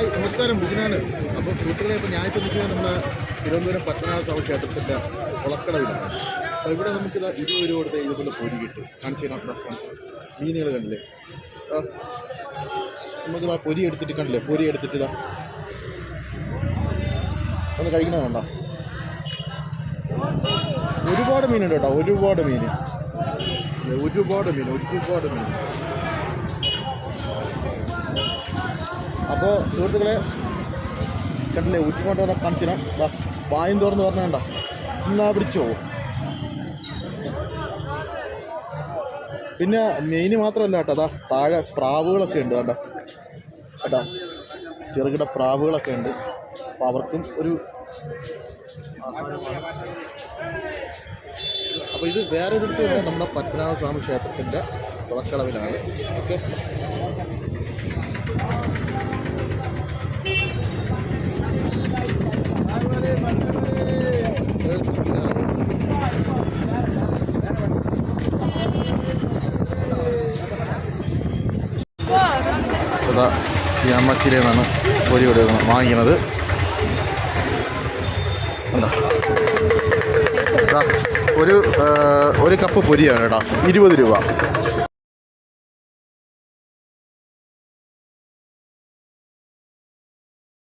Hi നമസ്കാരം ബിജിനാണ്. അപ്പോൾ സുഹൃത്തുക്കളെ ഇപ്പോൾ ഞാൻ ഇപ്പോൾ നിൽക്കുന്നത് നമ്മുടെ തിരുവനന്തപുരം പത്മനാഭ സ്വാമി ക്ഷേത്രത്തിന്റെ കുളക്കടവിലാണ്. അപ്പോൾ ഇവിടെ നമുക്കിത് ഇരുപത് രൂപ കൊടുത്ത് ഇതുപോലെ പൊരി കിട്ടും. കാണിച്ചു തരാം. ദാ കാണിച്ചു. മീനുകൾ കണ്ടില്ലേ? നമുക്കിതാ പൊരി എടുത്തിട്ട് കണ്ടില്ലേ? പൊരി എടുത്തിട്ട് ഇതാ. ഒന്ന് കഴിക്കണോ വേണ്ട? ഒരുപാട് മീനുണ്ട് കേട്ടോ. ഒരുപാട് മീൻ ഒരുപാട് മീൻ ഒരുപാട് മീൻ. അപ്പോൾ സുഹൃത്തുക്കളെ കണ്ടില്ലേ ഉറ്റുമോട്ട് വന്ന കാണിച്ചു തരാം ദാ, വായും തുറന്ന് പറഞ്ഞ വേണ്ട എന്നാ പിടിച്ചോ? പിന്നെ മെയിൻ മാത്രമല്ല കേട്ടോ അതാ താഴെ പ്രാവുകളൊക്കെ ഉണ്ട് കേട്ടോ കേട്ടോ ചെറുകിട പ്രാവുകളൊക്കെ ഉണ്ട്. അപ്പോൾ അവർക്കും ഒരു അപ്പോൾ ഇത് വേറെ തന്നെ നമ്മുടെ പത്മനാഭസ്വാമി ക്ഷേത്രത്തിന്റെ തുറക്കളവിലാണ് ഓക്കെ? ഇതാ ഈ അമ്മച്ചിരിയിൽ നിന്നാണ് പൊരി കൊടുക്കുന്നത് ഇതാ, ഒരു ഒരു കപ്പ് പൊരിയാണ് കേട്ടോ. ഇരുപത് രൂപ.